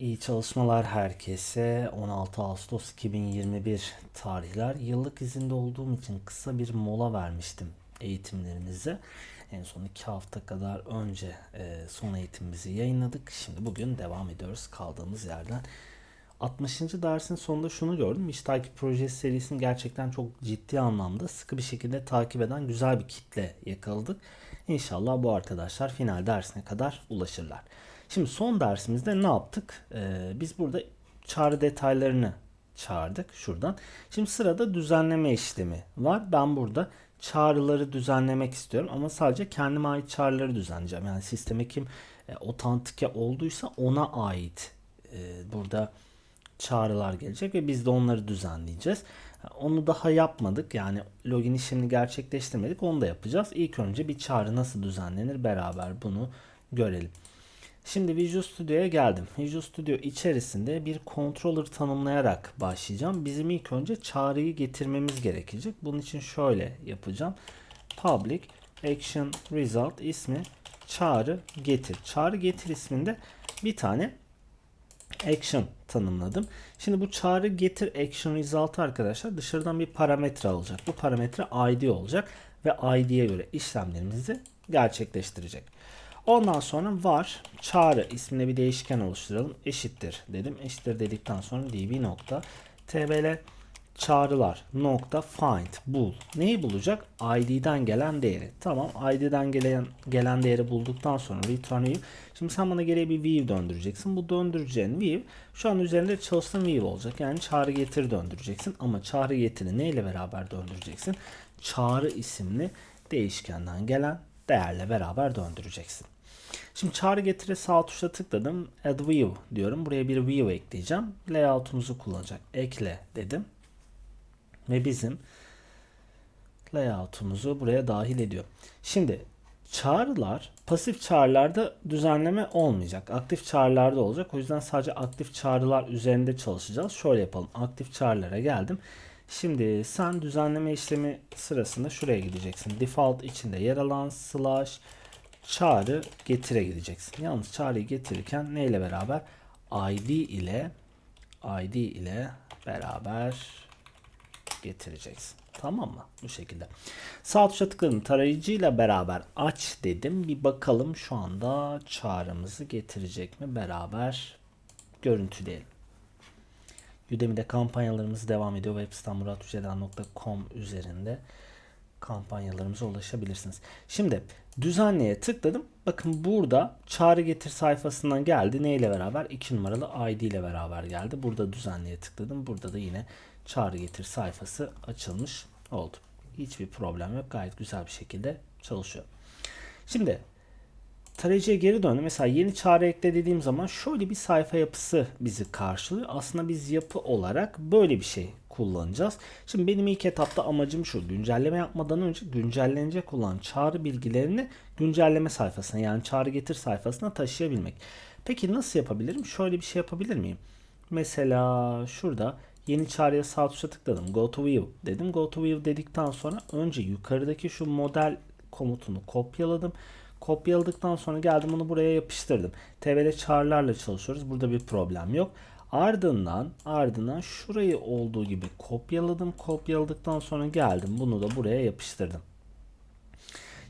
İyi çalışmalar herkese. 16 Ağustos 2021 tarihler. Yıllık izinde olduğum için kısa bir mola vermiştim eğitimlerimize. En son 2 hafta kadar önce e, son eğitimimizi yayınladık. Şimdi bugün devam ediyoruz kaldığımız yerden. 60. dersin sonunda şunu gördüm. İş takip projesi serisini gerçekten çok ciddi anlamda sıkı bir şekilde takip eden güzel bir kitle yakaladık. İnşallah bu arkadaşlar final dersine kadar ulaşırlar. Şimdi son dersimizde ne yaptık? Ee, biz burada çağrı detaylarını çağırdık şuradan. Şimdi sırada düzenleme işlemi var. Ben burada çağrıları düzenlemek istiyorum ama sadece kendime ait çağrıları düzenleyeceğim. Yani sisteme kim e, otantike olduysa ona ait e, burada çağrılar gelecek ve biz de onları düzenleyeceğiz. Onu daha yapmadık. Yani login işlemini gerçekleştirmedik. Onu da yapacağız. İlk önce bir çağrı nasıl düzenlenir beraber bunu görelim. Şimdi Visual Studio'ya geldim. Visual Studio içerisinde bir controller tanımlayarak başlayacağım. Bizim ilk önce çağrıyı getirmemiz gerekecek. Bunun için şöyle yapacağım. Public Action Result ismi çağrı getir. Çağrı getir isminde bir tane action tanımladım. Şimdi bu çağrı getir action result arkadaşlar dışarıdan bir parametre alacak. Bu parametre id olacak ve id'ye göre işlemlerimizi gerçekleştirecek. Ondan sonra var çağrı isminde bir değişken oluşturalım. Eşittir dedim. Eşittir dedikten sonra db nokta tbl çağrılar nokta find bul. Neyi bulacak? id'den gelen değeri. Tamam id'den gelen gelen değeri bulduktan sonra return view. Şimdi sen bana geriye bir view döndüreceksin. Bu döndüreceğin view şu an üzerinde çalıştığın view olacak. Yani çağrı getir döndüreceksin. Ama çağrı getiri neyle beraber döndüreceksin? Çağrı isimli değişkenden gelen değerle beraber döndüreceksin. Şimdi çağrı getiri sağ tuşa tıkladım. Add view diyorum. Buraya bir view ekleyeceğim. Layout'umuzu kullanacak. Ekle dedim. Ve bizim layout'umuzu buraya dahil ediyor. Şimdi çağrılar pasif çağrılarda düzenleme olmayacak. Aktif çağrılarda olacak. O yüzden sadece aktif çağrılar üzerinde çalışacağız. Şöyle yapalım. Aktif çağrılara geldim. Şimdi sen düzenleme işlemi sırasında şuraya gideceksin. Default içinde yer alan slash çağrı getire gideceksin. Yalnız çağrıyı getirirken neyle beraber? ID ile ID ile beraber getireceksin. Tamam mı? Bu şekilde. Sağ tuşa tıkladım. Tarayıcıyla beraber aç dedim. Bir bakalım şu anda çağrımızı getirecek mi? Beraber görüntüleyelim. Udemy'de kampanyalarımız devam ediyor. Web üzerinde kampanyalarımıza ulaşabilirsiniz. Şimdi düzenleye tıkladım. Bakın burada çağrı getir sayfasından geldi. Ne ile beraber? 2 numaralı ID ile beraber geldi. Burada düzenleye tıkladım. Burada da yine çağrı getir sayfası açılmış oldu. Hiçbir problem yok. Gayet güzel bir şekilde çalışıyor. Şimdi tarayıcıya geri döndüm. Mesela yeni çağrı ekle dediğim zaman şöyle bir sayfa yapısı bizi karşılıyor. Aslında biz yapı olarak böyle bir şey kullanacağız. Şimdi benim ilk etapta amacım şu. Güncelleme yapmadan önce güncellenecek olan çağrı bilgilerini güncelleme sayfasına yani çağrı getir sayfasına taşıyabilmek. Peki nasıl yapabilirim? Şöyle bir şey yapabilir miyim? Mesela şurada yeni çağrıya sağ tuşa tıkladım. Go to view dedim. Go to view dedikten sonra önce yukarıdaki şu model komutunu kopyaladım. Kopyaladıktan sonra geldim bunu buraya yapıştırdım. TVL çağrılarla çalışıyoruz. Burada bir problem yok. Ardından ardından şurayı olduğu gibi kopyaladım. Kopyaladıktan sonra geldim. Bunu da buraya yapıştırdım.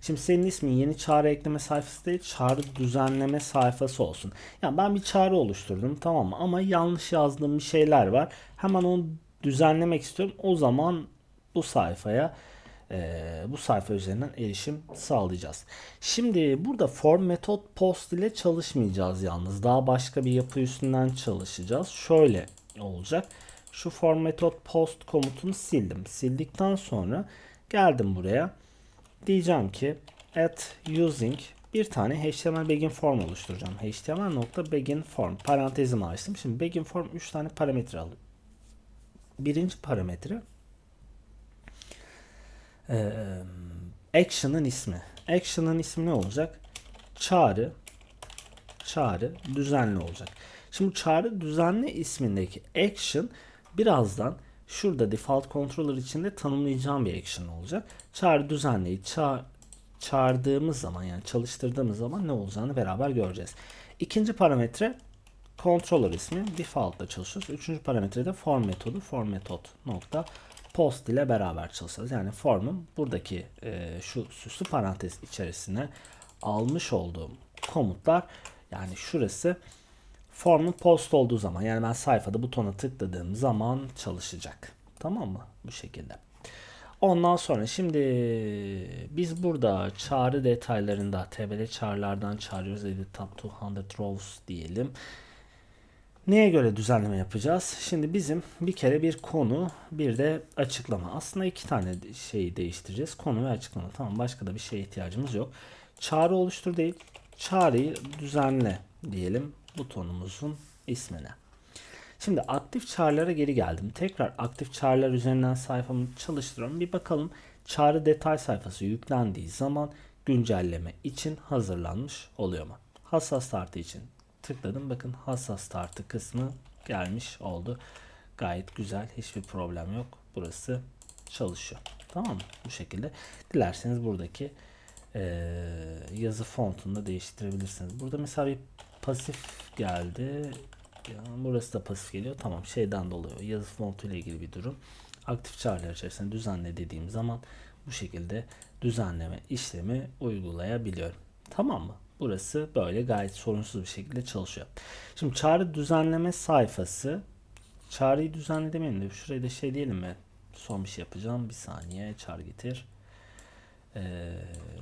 Şimdi senin ismin yeni çağrı ekleme sayfası değil, çağrı düzenleme sayfası olsun. Yani ben bir çağrı oluşturdum tamam mı? Ama yanlış yazdığım bir şeyler var. Hemen onu düzenlemek istiyorum. O zaman bu sayfaya e, bu sayfa üzerinden erişim sağlayacağız. Şimdi burada form metot post ile çalışmayacağız yalnız. Daha başka bir yapı üstünden çalışacağız. Şöyle olacak. Şu form metot post komutunu sildim. Sildikten sonra geldim buraya. Diyeceğim ki at using bir tane HTML begin form oluşturacağım. HTML begin form parantezimi açtım. Şimdi begin form 3 tane parametre alıyor. Birinci parametre ee, action'ın ismi. Action'ın ismi ne olacak? Çağrı çağrı düzenli olacak. Şimdi çağrı düzenli ismindeki action birazdan şurada default controller içinde tanımlayacağım bir action olacak. Çağrı düzenleyi ça çağırdığımız zaman yani çalıştırdığımız zaman ne olacağını beraber göreceğiz. İkinci parametre controller ismi default'la çalışıyoruz. Üçüncü parametrede form metodu form metod nokta post ile beraber çalışacağız. Yani form'un buradaki e, şu süslü parantez içerisine almış olduğum komutlar yani şurası formun post olduğu zaman yani ben sayfada butona tıkladığım zaman çalışacak. Tamam mı? Bu şekilde. Ondan sonra şimdi biz burada çağrı detaylarında TBL çağrılardan çağırıyoruz. Edit top 200 rows diyelim. Neye göre düzenleme yapacağız? Şimdi bizim bir kere bir konu bir de açıklama. Aslında iki tane şeyi değiştireceğiz. Konu ve açıklama. Tamam başka da bir şeye ihtiyacımız yok. Çağrı oluştur değil. Çağrıyı düzenle diyelim butonumuzun ismine. Şimdi aktif çağrılara geri geldim. Tekrar aktif çağrılar üzerinden sayfamı çalıştırıyorum. Bir bakalım çağrı detay sayfası yüklendiği zaman güncelleme için hazırlanmış oluyor mu? Hassas tartı için tıkladım. Bakın hassas tartı kısmı gelmiş oldu. Gayet güzel. Hiçbir problem yok. Burası çalışıyor. Tamam mı? Bu şekilde. Dilerseniz buradaki eee, yazı fontunu da değiştirebilirsiniz. Burada mesela bir pasif geldi. Burası da pasif geliyor. Tamam şeyden dolayı yazı fontu ile ilgili bir durum. Aktif çağrılar içerisinde düzenle dediğim zaman bu şekilde düzenleme işlemi uygulayabiliyorum. Tamam mı? Burası böyle gayet sorunsuz bir şekilde çalışıyor. Şimdi çağrı düzenleme sayfası çağrıyı düzenle demeyelim de şuraya da şey diyelim mi? Son bir şey yapacağım. Bir saniye çağrı getir. Ee,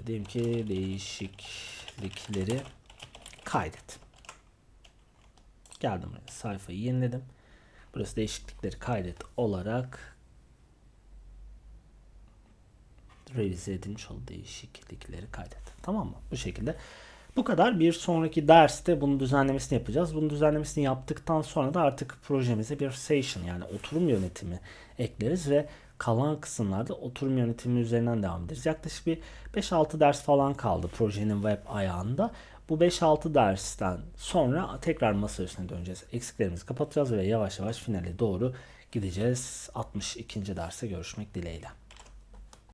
diyelim ki değişiklikleri kaydet. Geldim buraya. Sayfayı yeniledim. Burası değişiklikleri kaydet olarak revize edilmiş oldu. Değişiklikleri kaydet. Tamam mı? Bu şekilde. Bu kadar. Bir sonraki derste bunun düzenlemesini yapacağız. Bunun düzenlemesini yaptıktan sonra da artık projemize bir session yani oturum yönetimi ekleriz ve kalan kısımlarda oturum yönetimi üzerinden devam ederiz. Yaklaşık bir 5-6 ders falan kaldı projenin web ayağında. Bu 5-6 dersten sonra tekrar masa üstüne döneceğiz. Eksiklerimizi kapatacağız ve yavaş yavaş finale doğru gideceğiz. 62. derse görüşmek dileğiyle.